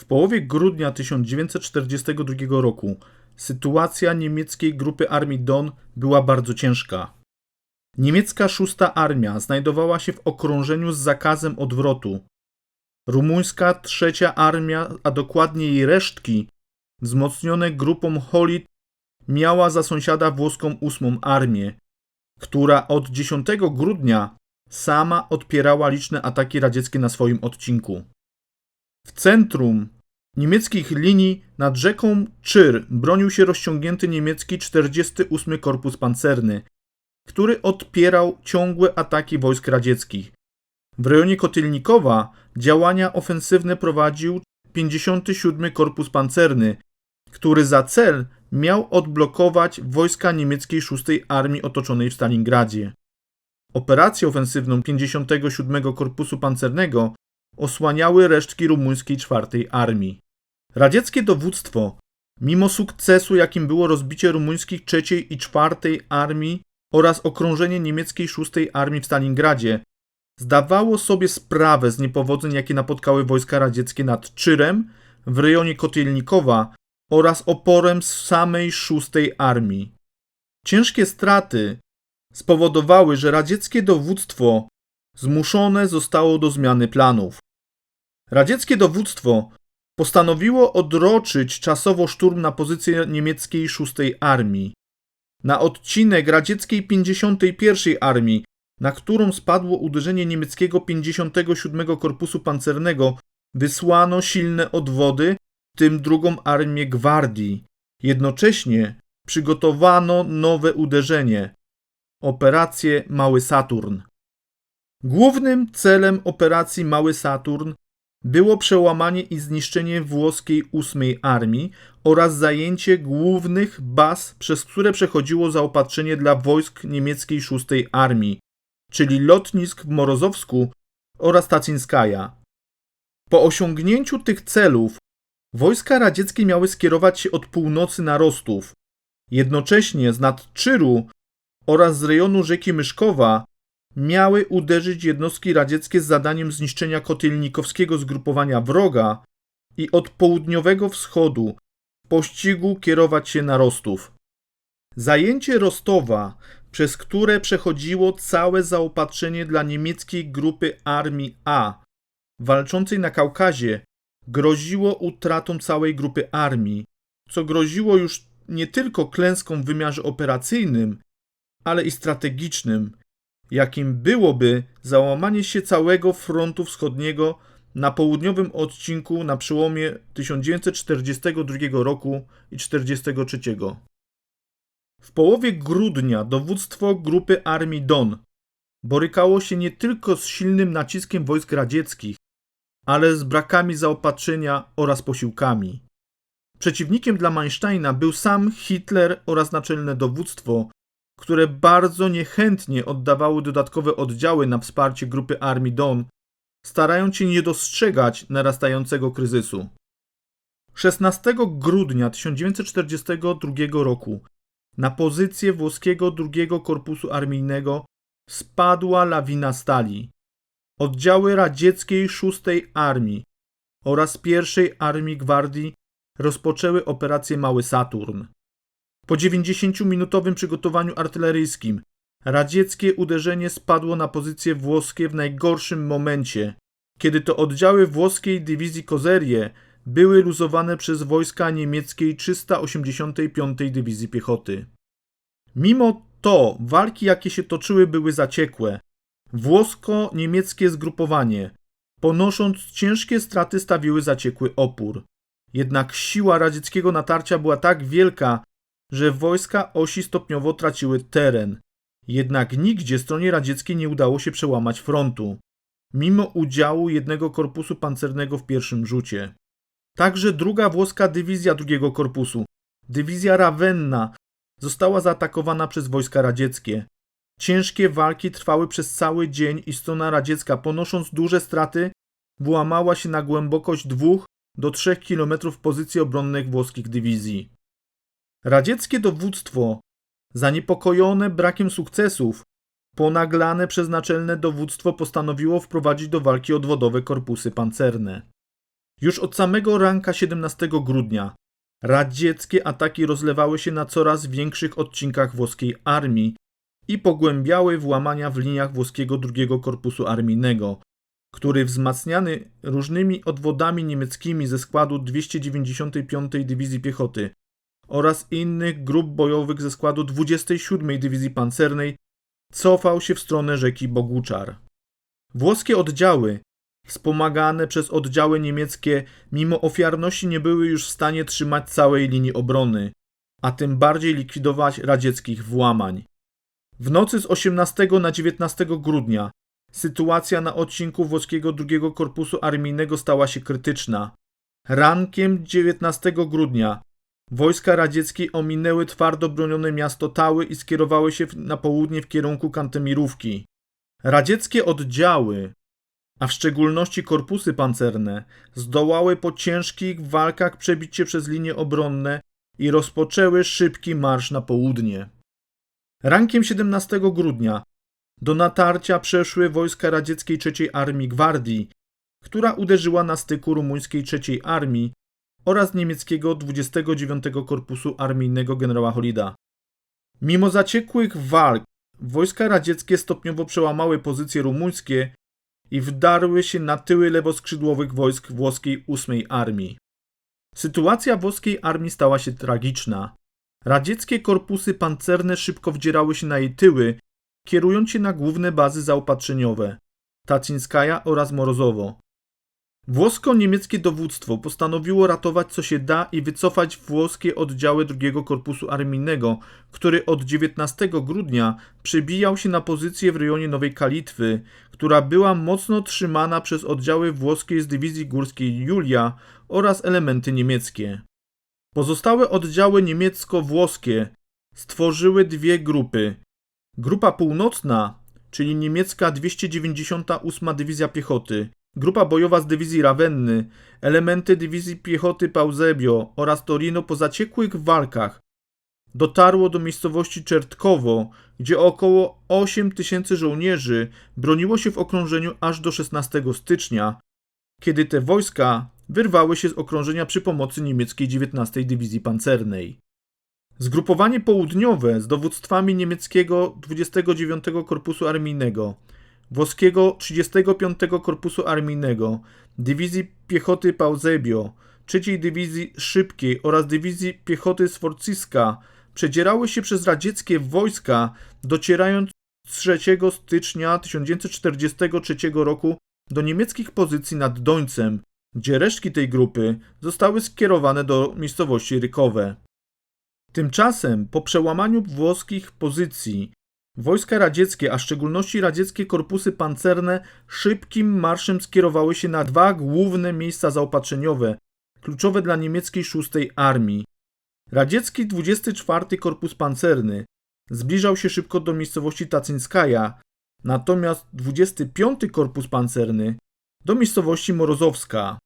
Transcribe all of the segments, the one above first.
W połowie grudnia 1942 roku sytuacja niemieckiej grupy armii Don była bardzo ciężka. Niemiecka szósta armia znajdowała się w okrążeniu z zakazem odwrotu. Rumuńska trzecia armia, a dokładnie jej resztki, wzmocnione grupą Holit, miała za sąsiada włoską ósmą armię, która od 10 grudnia sama odpierała liczne ataki radzieckie na swoim odcinku. W centrum niemieckich linii nad rzeką Czyr bronił się rozciągnięty niemiecki 48 Korpus Pancerny, który odpierał ciągłe ataki wojsk radzieckich. W rejonie Kotylnikowa działania ofensywne prowadził 57 Korpus Pancerny, który za cel miał odblokować wojska niemieckiej 6 Armii otoczonej w Stalingradzie. Operację ofensywną 57 Korpusu Pancernego osłaniały resztki rumuńskiej 4 Armii. Radzieckie dowództwo, mimo sukcesu, jakim było rozbicie rumuńskich 3 i 4 Armii oraz okrążenie niemieckiej 6 Armii w Stalingradzie, zdawało sobie sprawę z niepowodzeń, jakie napotkały wojska radzieckie nad Czyrem w rejonie Kotielnikowa oraz oporem samej 6 Armii. Ciężkie straty spowodowały, że radzieckie dowództwo zmuszone zostało do zmiany planów. Radzieckie dowództwo postanowiło odroczyć czasowo szturm na pozycję niemieckiej 6 Armii. Na odcinek radzieckiej 51 Armii, na którą spadło uderzenie niemieckiego 57 Korpusu Pancernego, wysłano silne odwody, w tym drugą armię gwardii. Jednocześnie przygotowano nowe uderzenie operację Mały Saturn. Głównym celem operacji Mały Saturn było przełamanie i zniszczenie włoskiej 8 armii oraz zajęcie głównych baz, przez które przechodziło zaopatrzenie dla wojsk niemieckiej 6 armii, czyli lotnisk w Morozowsku oraz Tacinskaja. Po osiągnięciu tych celów wojska radzieckie miały skierować się od północy na Rostów. Jednocześnie z nad Czyru oraz z rejonu rzeki Myszkowa miały uderzyć jednostki radzieckie z zadaniem zniszczenia kotelnikowskiego zgrupowania wroga i od południowego wschodu w pościgu kierować się na Rostów. Zajęcie Rostowa, przez które przechodziło całe zaopatrzenie dla niemieckiej grupy Armii A, walczącej na Kaukazie, groziło utratą całej grupy armii, co groziło już nie tylko klęską w wymiarze operacyjnym, ale i strategicznym, jakim byłoby załamanie się całego frontu wschodniego na południowym odcinku na przełomie 1942 roku i 1943. W połowie grudnia dowództwo grupy armii Don borykało się nie tylko z silnym naciskiem wojsk radzieckich, ale z brakami zaopatrzenia oraz posiłkami. Przeciwnikiem dla Mansteina był sam Hitler oraz naczelne dowództwo, które bardzo niechętnie oddawały dodatkowe oddziały na wsparcie grupy armii Don, starając się nie dostrzegać narastającego kryzysu. 16 grudnia 1942 roku na pozycję włoskiego drugiego korpusu armijnego spadła lawina stali. Oddziały radzieckiej 6 Armii oraz 1 Armii Gwardii rozpoczęły operację Mały Saturn. Po 90-minutowym przygotowaniu artyleryjskim radzieckie uderzenie spadło na pozycje włoskie w najgorszym momencie, kiedy to oddziały włoskiej dywizji Kozerie były luzowane przez wojska niemieckiej 385 Dywizji Piechoty. Mimo to walki, jakie się toczyły, były zaciekłe. Włosko-niemieckie zgrupowanie, ponosząc ciężkie straty, stawiły zaciekły opór. Jednak siła radzieckiego natarcia była tak wielka, że wojska osi stopniowo traciły teren. Jednak nigdzie stronie radzieckiej nie udało się przełamać frontu, mimo udziału jednego korpusu pancernego w pierwszym rzucie. Także druga włoska dywizja drugiego korpusu, dywizja Ravenna, została zaatakowana przez wojska radzieckie. Ciężkie walki trwały przez cały dzień i strona radziecka, ponosząc duże straty, włamała się na głębokość 2 do 3 km pozycji obronnych włoskich dywizji. Radzieckie dowództwo, zaniepokojone brakiem sukcesów, ponaglane przez naczelne dowództwo postanowiło wprowadzić do walki odwodowe korpusy pancerne. Już od samego ranka 17 grudnia radzieckie ataki rozlewały się na coraz większych odcinkach włoskiej armii i pogłębiały włamania w liniach włoskiego drugiego korpusu armijnego, który wzmacniany różnymi odwodami niemieckimi ze składu 295 Dywizji Piechoty oraz innych grup bojowych ze składu 27 Dywizji Pancernej cofał się w stronę rzeki Boguczar. Włoskie oddziały, wspomagane przez oddziały niemieckie, mimo ofiarności nie były już w stanie trzymać całej linii obrony, a tym bardziej likwidować radzieckich włamań. W nocy z 18 na 19 grudnia sytuacja na odcinku włoskiego drugiego korpusu armijnego stała się krytyczna. Rankiem 19 grudnia wojska radzieckie ominęły twardo bronione miasto Tały i skierowały się na południe w kierunku Kantemirówki. Radzieckie oddziały, a w szczególności korpusy pancerne, zdołały po ciężkich walkach przebić się przez linie obronne i rozpoczęły szybki marsz na południe. Rankiem 17 grudnia do natarcia przeszły wojska radzieckiej III Armii Gwardii, która uderzyła na styku rumuńskiej III Armii oraz niemieckiego 29 Korpusu Armijnego generała Holida. Mimo zaciekłych walk, wojska radzieckie stopniowo przełamały pozycje rumuńskie i wdarły się na tyły lewoskrzydłowych wojsk włoskiej 8 Armii. Sytuacja włoskiej armii stała się tragiczna. Radzieckie korpusy pancerne szybko wdzierały się na jej tyły, kierując się na główne bazy zaopatrzeniowe Tacinskaja oraz Morozowo. Włosko-niemieckie dowództwo postanowiło ratować co się da i wycofać włoskie oddziały drugiego korpusu armijnego, który od 19 grudnia przebijał się na pozycję w rejonie Nowej Kalitwy, która była mocno trzymana przez oddziały włoskie z dywizji górskiej Julia oraz elementy niemieckie. Pozostałe oddziały niemiecko-włoskie stworzyły dwie grupy. Grupa północna, czyli niemiecka 298 Dywizja Piechoty, grupa bojowa z dywizji Ravenny, elementy dywizji piechoty Pauzebio oraz Torino po zaciekłych walkach dotarło do miejscowości Czertkowo, gdzie około 8 tysięcy żołnierzy broniło się w okrążeniu aż do 16 stycznia, kiedy te wojska wyrwały się z okrążenia przy pomocy niemieckiej 19 Dywizji Pancernej. Zgrupowanie południowe z dowództwami niemieckiego 29 Korpusu Armijnego, włoskiego 35 Korpusu Armijnego, Dywizji Piechoty Pauzebio, III Dywizji Szybkiej oraz Dywizji Piechoty Sforciska przedzierały się przez radzieckie wojska, docierając 3 stycznia 1943 roku do niemieckich pozycji nad Dońcem, gdzie resztki tej grupy zostały skierowane do miejscowości Rykowe. Tymczasem, po przełamaniu włoskich pozycji, wojska radzieckie, a w szczególności radzieckie korpusy pancerne, szybkim marszem skierowały się na dwa główne miejsca zaopatrzeniowe, kluczowe dla niemieckiej szóstej armii. Radziecki 24 Korpus Pancerny zbliżał się szybko do miejscowości Tacyńskaja, natomiast 25 Korpus Pancerny do miejscowości Morozowska.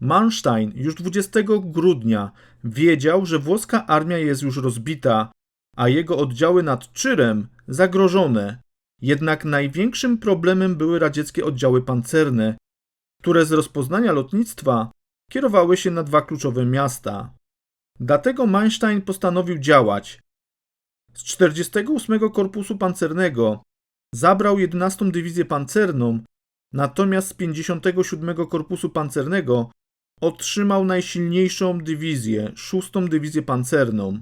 Manstein już 20 grudnia wiedział, że włoska armia jest już rozbita, a jego oddziały nad Czyrem zagrożone. Jednak największym problemem były radzieckie oddziały pancerne, które z rozpoznania lotnictwa kierowały się na dwa kluczowe miasta. Dlatego Manstein postanowił działać. Z 48 Korpusu Pancernego zabrał 11 Dywizję Pancerną, natomiast z 57 Korpusu Pancernego otrzymał najsilniejszą dywizję, 6 Dywizję Pancerną.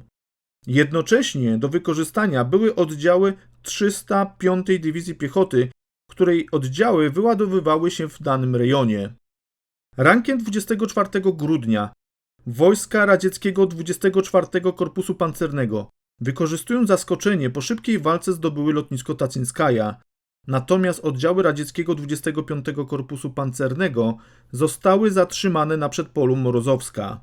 Jednocześnie do wykorzystania były oddziały 305 Dywizji Piechoty, której oddziały wyładowywały się w danym rejonie. Rankiem 24 grudnia wojska radzieckiego 24 Korpusu Pancernego, wykorzystując zaskoczenie, po szybkiej walce zdobyły lotnisko Tacinskaja, natomiast oddziały radzieckiego 25 Korpusu Pancernego zostały zatrzymane na przedpolu Morozowska.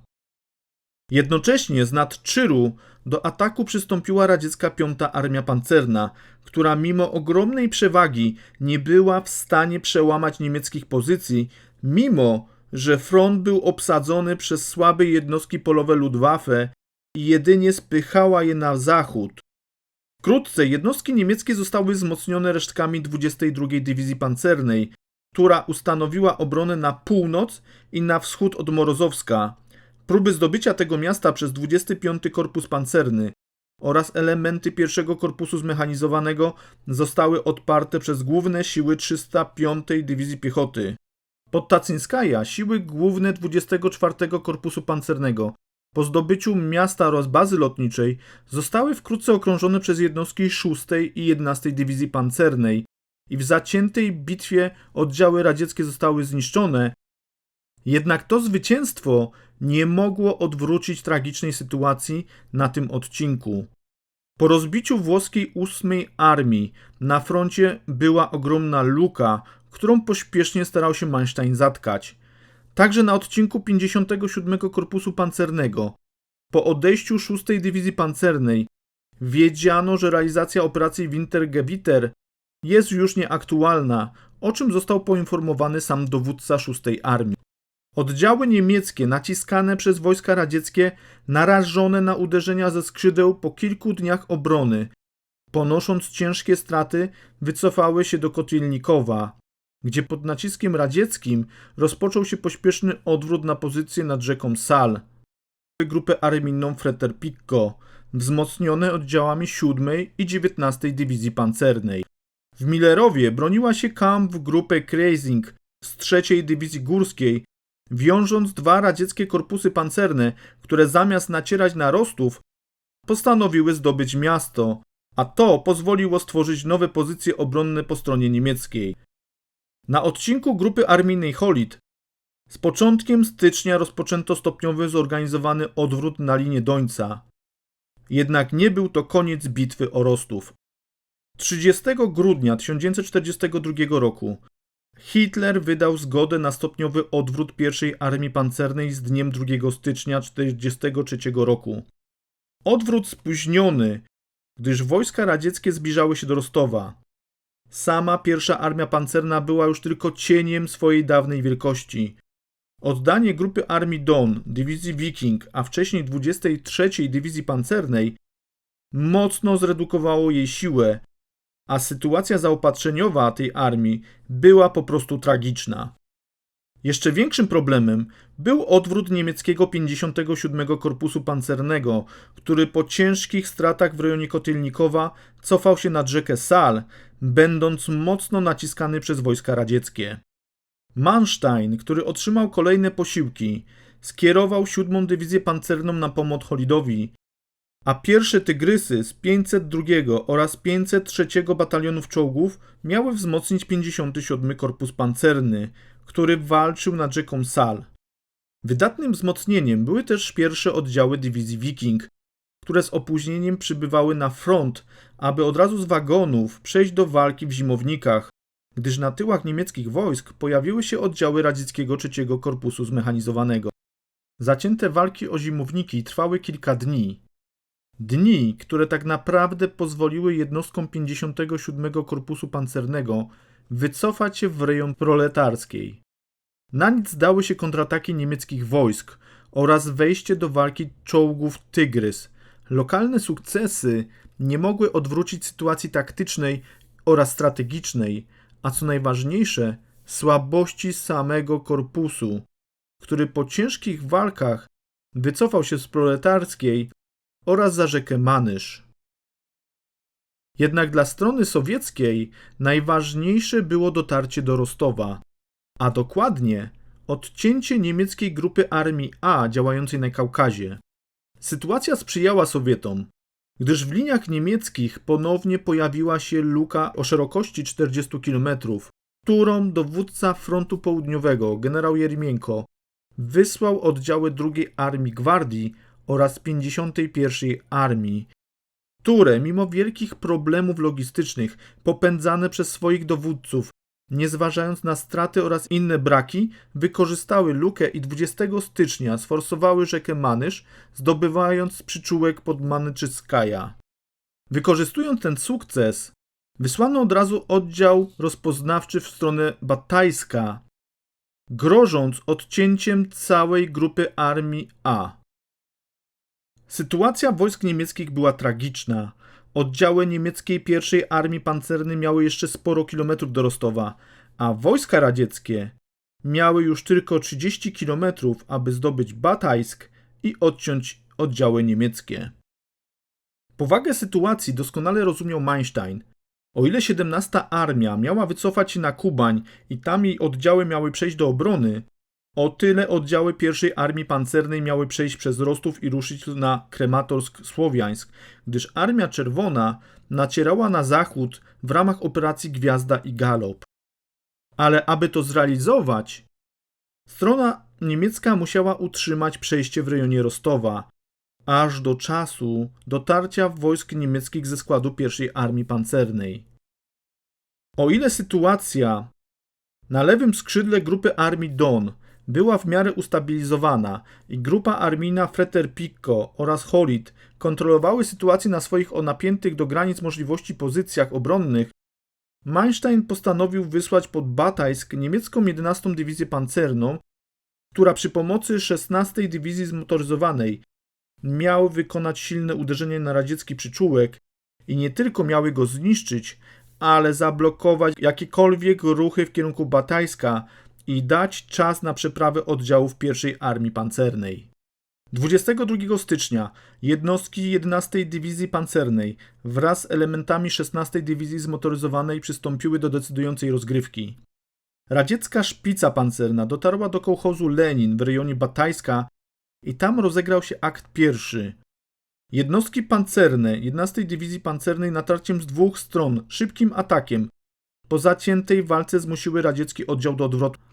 Jednocześnie z nad Czyru do ataku przystąpiła radziecka Piąta Armia Pancerna, która mimo ogromnej przewagi nie była w stanie przełamać niemieckich pozycji, mimo że front był obsadzony przez słabe jednostki polowe Luftwaffe i jedynie spychała je na zachód. Wkrótce jednostki niemieckie zostały wzmocnione resztkami 22 Dywizji Pancernej, która ustanowiła obronę na północ i na wschód od Morozowska. Próby zdobycia tego miasta przez 25 Korpus Pancerny oraz elementy pierwszego korpusu zmechanizowanego zostały odparte przez główne siły 305 Dywizji Piechoty. Pod Tacyńskaja siły główne 24 Korpusu Pancernego po zdobyciu miasta oraz bazy lotniczej zostały wkrótce okrążone przez jednostki 6 i 11 Dywizji Pancernej i w zaciętej bitwie oddziały radzieckie zostały zniszczone. Jednak to zwycięstwo nie mogło odwrócić tragicznej sytuacji na tym odcinku. Po rozbiciu włoskiej 8 armii na froncie była ogromna luka, którą pośpiesznie starał się Manstein zatkać. Także na odcinku 57 Korpusu Pancernego, po odejściu 6 Dywizji Pancernej, wiedziano, że realizacja operacji Wintergewitter jest już nieaktualna, o czym został poinformowany sam dowódca 6 Armii. Oddziały niemieckie naciskane przez wojska radzieckie, narażone na uderzenia ze skrzydeł po kilku dniach obrony, ponosząc ciężkie straty, wycofały się do Kotilnikowa, gdzie pod naciskiem radzieckim rozpoczął się pośpieszny odwrót na pozycję nad rzeką Sal. Grupę armijną Freter-Picco, wzmocnione oddziałami 7 i 19 Dywizji Pancernej. W Millerowie broniła się kamp grupy Kreising z 3 Dywizji Górskiej, wiążąc dwa radzieckie korpusy pancerne, które zamiast nacierać na Rostów, postanowiły zdobyć miasto, a to pozwoliło stworzyć nowe pozycje obronne po stronie niemieckiej. Na odcinku grupy armijnej Holit z początkiem stycznia rozpoczęto stopniowy zorganizowany odwrót na linię Dońca. Jednak nie był to koniec bitwy o Rostów. 30 grudnia 1942 roku Hitler wydał zgodę na stopniowy odwrót pierwszej armii pancernej z dniem 2 stycznia 1943 roku. Odwrót spóźniony, gdyż wojska radzieckie zbliżały się do Rostowa. Sama pierwsza armia pancerna była już tylko cieniem swojej dawnej wielkości. Oddanie grupy armii Don, dywizji Viking, a wcześniej 23 Dywizji Pancernej mocno zredukowało jej siłę, a sytuacja zaopatrzeniowa tej armii była po prostu tragiczna. Jeszcze większym problemem był odwrót niemieckiego 57 Korpusu Pancernego, który po ciężkich stratach w rejonie Kotylnikowa cofał się nad rzekę Sal, będąc mocno naciskany przez wojska radzieckie. Manstein, który otrzymał kolejne posiłki, skierował 7 Dywizję Pancerną na pomoc Holidowi, a pierwsze Tygrysy z 502 oraz 503 batalionów czołgów miały wzmocnić 57 Korpus Pancerny, który walczył nad rzeką Sal. Wydatnym wzmocnieniem były też pierwsze oddziały dywizji Viking, które z opóźnieniem przybywały na front, aby od razu z wagonów przejść do walki w zimownikach, gdyż na tyłach niemieckich wojsk pojawiły się oddziały radzieckiego trzeciego korpusu zmechanizowanego. Zacięte walki o zimowniki trwały kilka dni. Dni, które tak naprawdę pozwoliły jednostkom 57 Korpusu Pancernego wycofać się w rejon proletarskiej. Na nic dały się kontrataki niemieckich wojsk oraz wejście do walki czołgów Tygrys. Lokalne sukcesy nie mogły odwrócić sytuacji taktycznej oraz strategicznej, a co najważniejsze, słabości samego korpusu, który po ciężkich walkach wycofał się z proletarskiej oraz za rzekę Manysz. Jednak dla strony sowieckiej najważniejsze było dotarcie do Rostowa, a dokładnie odcięcie niemieckiej grupy armii A działającej na Kaukazie. Sytuacja sprzyjała Sowietom, gdyż w liniach niemieckich ponownie pojawiła się luka o szerokości 40 km, którą dowódca frontu południowego, generał Jerimienko, wysłał oddziały II Armii Gwardii oraz 51 Armii, które, mimo wielkich problemów logistycznych, popędzane przez swoich dowódców, nie zważając na straty oraz inne braki, wykorzystały lukę i 20 stycznia sforsowały rzekę Manysz, zdobywając przyczółek pod Manyczyskaja. Wykorzystując ten sukces, wysłano od razu oddział rozpoznawczy w stronę Batajska, grożąc odcięciem całej grupy armii A. Sytuacja wojsk niemieckich była tragiczna. Oddziały niemieckiej pierwszej armii pancernej miały jeszcze sporo kilometrów do Rostowa, a wojska radzieckie miały już tylko 30 km, aby zdobyć Batajsk i odciąć oddziały niemieckie. Powagę sytuacji doskonale rozumiał Manstein. O ile 17 armia miała wycofać się na Kubań i tam jej oddziały miały przejść do obrony, o tyle oddziały pierwszej armii pancernej miały przejść przez Rostów i ruszyć na Krematorsk Słowiańsk, gdyż Armia Czerwona nacierała na zachód w ramach operacji Gwiazda i Galop. Ale aby to zrealizować, strona niemiecka musiała utrzymać przejście w rejonie Rostowa, aż do czasu dotarcia wojsk niemieckich ze składu pierwszej armii pancernej. O ile sytuacja na lewym skrzydle grupy armii Don była w miarę ustabilizowana i grupa armijna Freter Picco oraz Holit kontrolowały sytuację na swoich o napiętych do granic możliwości pozycjach obronnych, Manstein postanowił wysłać pod Batajsk niemiecką 11 Dywizję Pancerną, która przy pomocy 16 Dywizji Zmotoryzowanej miały wykonać silne uderzenie na radziecki przyczółek i nie tylko miały go zniszczyć, ale zablokować jakiekolwiek ruchy w kierunku Batajska i dać czas na przeprawę oddziałów pierwszej armii pancernej. 22 stycznia jednostki 11 Dywizji Pancernej wraz z elementami 16 Dywizji Zmotoryzowanej przystąpiły do decydującej rozgrywki. Radziecka szpica pancerna dotarła do kołchozu Lenin w rejonie Batajska i tam rozegrał się akt pierwszy. Jednostki pancerne 11 Dywizji Pancernej natarciem z dwóch stron, szybkim atakiem, po zaciętej walce zmusiły radziecki oddział do odwrotu.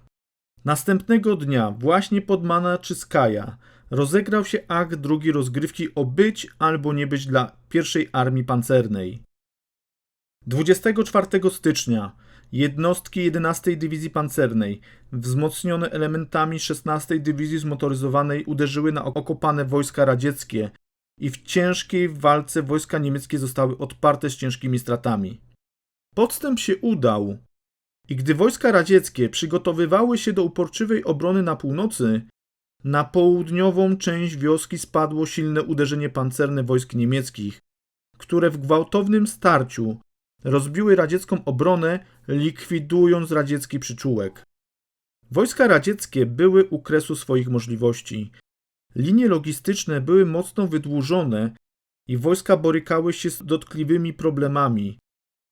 Następnego dnia, właśnie pod Manaczyskaja, rozegrał się akt drugi rozgrywki o być albo nie być dla pierwszej armii pancernej. 24 stycznia jednostki 11 Dywizji Pancernej, wzmocnione elementami 16 Dywizji Zmotoryzowanej, uderzyły na okopane wojska radzieckie i w ciężkiej walce wojska niemieckie zostały odparte z ciężkimi stratami. Podstęp się udał i gdy wojska radzieckie przygotowywały się do uporczywej obrony na północy, na południową część wioski spadło silne uderzenie pancerne wojsk niemieckich, które w gwałtownym starciu rozbiły radziecką obronę, likwidując radziecki przyczółek. Wojska radzieckie były u kresu swoich możliwości. Linie logistyczne były mocno wydłużone i wojska borykały się z dotkliwymi problemami.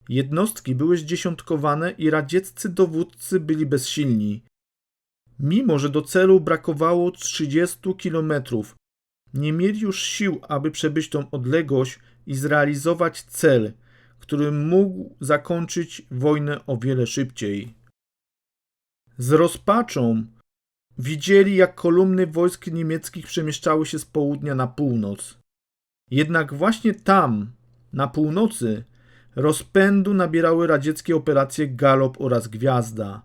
Jednostki były zdziesiątkowane i radzieccy dowódcy byli bezsilni. Mimo, że do celu brakowało 30 kilometrów, nie mieli już sił, aby przebyć tą odległość i zrealizować cel, który mógł zakończyć wojnę o wiele szybciej. Z rozpaczą widzieli, jak kolumny wojsk niemieckich przemieszczały się z południa na północ. Jednak właśnie tam, na północy, rozpędu nabierały radzieckie operacje Galop oraz Gwiazda.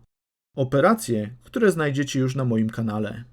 Operacje, które znajdziecie już na moim kanale.